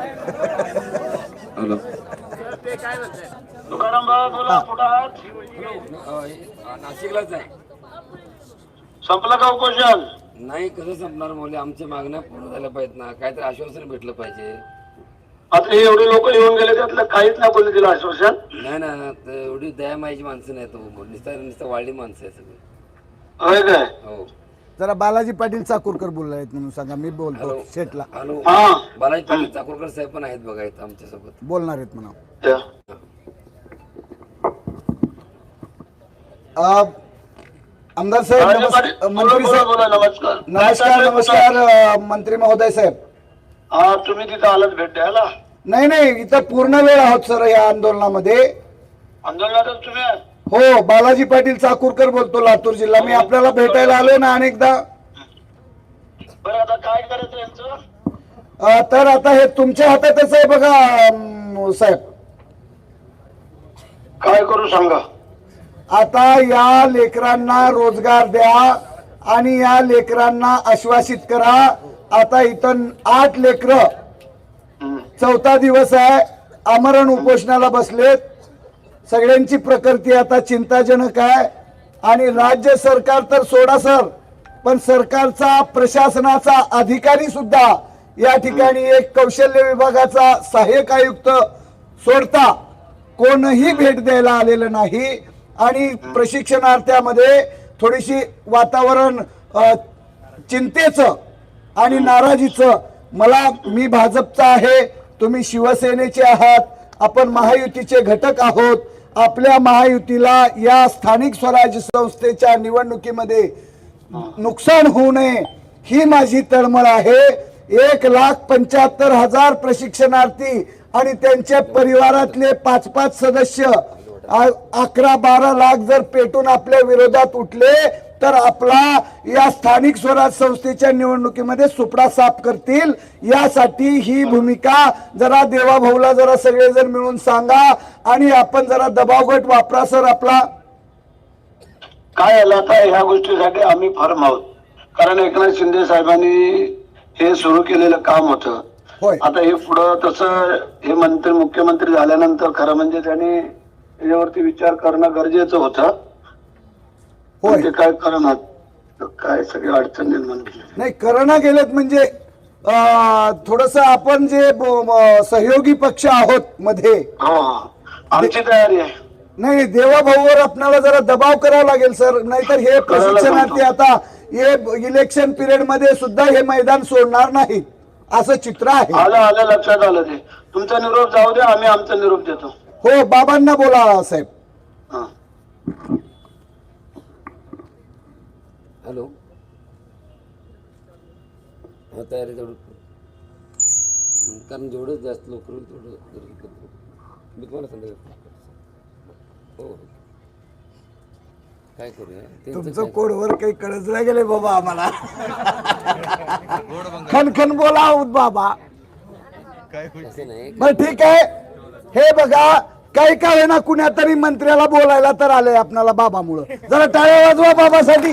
Hello. Tukaram बाबा बोला कुठं आहात? नाशिकलाच आहे. संपलं का उपोषण नाही कसं संपणार मुले? आमच्या मागण्या पूर्ण झाल्या पाहिजेत ना. काहीतरी आश्वासन भेटलं पाहिजे. आता हे एवढे लोक येऊन गेले त्यातलं काहीच नाही बोलले दिलं आश्वासन? नाही ना ते एवढी दयामायची माणसं नाही तो नुसता नुसतं वाढली माणसं आहे सगळी. होय काय? हो. जरा बालाजी पाटील चाकूरकर बोलले आहेत म्हणून सांगा मी बोलतो हॅलो. शेटला हॅलो. हा. बालाजी पाटील चाकूरकर साहेब पण आहेत बघा इथं आमच्यासोबत. बोलणार आहेत म्हणा. अ, आमदार साहेब मंत्री साहेब बोला, नमस्कार. नमस्कार? अ, मंत्री महोदय साहेब. हा तुम्ही तिथं आलात भेट द्यायला? नाही नाही इथं पूर्ण वेळ आहोत सर या आंदोलनामध्ये. आंदोलनातच तुम्ही? हो बालाजी पाटील चाकूरकर बोलतो लातूर जिल्हा. मी आपल्याला भेटायला आलो ना अनेकदा. बरं आता काय करायचं यांचं? तर आता हे तुमच्या हातातच आहे बघा साहेब. काय करू सांगा? आता या लेकरांना रोजगार द्या आणि या लेकरांना आश्वासित करा. आता इथं आठ लेकर. चौथा दिवस आहे. आमरण उपोषणाला बसलेत. सगळ्यांची प्रकृती आता चिंताजनक आहे. आणि राज्य सरकार तर सोडा सर. पण सरकारचा प्रशासनाचा अधिकारी सुद्धा या ठिकाणी एक कौशल्य विभागाचा सहाय्यक आयुक्त सोडता कोणही भेट द्यायला आलेलं नाही. आणि प्रशिक्षणार्थ्यामध्ये थोडीशी वातावरण चिंतेचं आणि नाराजीचं मला मी भाजपचा आहे तुम्ही शिवसेनेचे आहात आपण महायुतीचे घटक आहोत आपल्या महायुतीला या स्थानिक स्वराज्य संस्थेच्या निवडणुकीमध्ये नुकसान होऊ नये ही माझी तळमळ आहे. एक लाख पंच्याहत्तर हजार प्रशिक्षणार्थी आणि त्यांच्या परिवारातले पाच पाच सदस्य अकरा बारा लाख जर पेटून आपल्या विरोधात उठले तर आपला या स्थानिक स्वराज संस्थेच्या निवडणुकीमध्ये सुपडा साफ करतील. यासाठी ही भूमिका जरा देवाभाऊला जरा सगळेजण मिळून सांगा आणि आपण जरा दबावगट वापरा सर आपला. काय आलं आता ह्या गोष्टीसाठी आम्ही फर्म आहोत. कारण एकनाथ शिंदे साहेबांनी हे सुरू केलेलं काम होतं. आता हे पुढं तसं हे मंत्री मुख्यमंत्री झाल्यानंतर खरं म्हणजे त्यांनी याच्यावरती विचार करणं गरजेचं होतं. होय. ते काय करणार? काय सगळी अडचण निर्माण केली नाही करोना गेलेत म्हणजे थोडस आपण जे ब- सहयोगी पक्ष आहोत मध्ये हो आमची तयारी आहे. नाही देवाभाऊवर आपल्याला जरा दबाव करावा लागेल सर. नाहीतर हे प्रशिक्षणार्थी आता हे इलेक्शन पिरियडमध्ये सुद्धा हे मैदान सोडणार नाहीत असं चित्र आहे. आलं आलं लक्षात आलं ते. तुमचा निरोप जाऊ द्या आम्ही आमचा निरोप देतो. हो बाबांना बोला साहेब. हा. हॅलो. हा तयारी तेवढं कारण जेवढं जास्त लवकर होईल तेवढं करतो मी तुम्हाला संध्याकाळी हो हो. काय करूया? तुमचं काय- कोडवर काही कळच नाही गेले बाबा आम्हाला. खनखन बोला आहोत बाबा. असं नाही. बर ठीक आहे. हे बघा काही काय ना कुण्या तरी मंत्र्याला बोलायला तर आलंय आपल्याला बाबामुळं. जरा टाळ्या वाजवा बाबासाठी.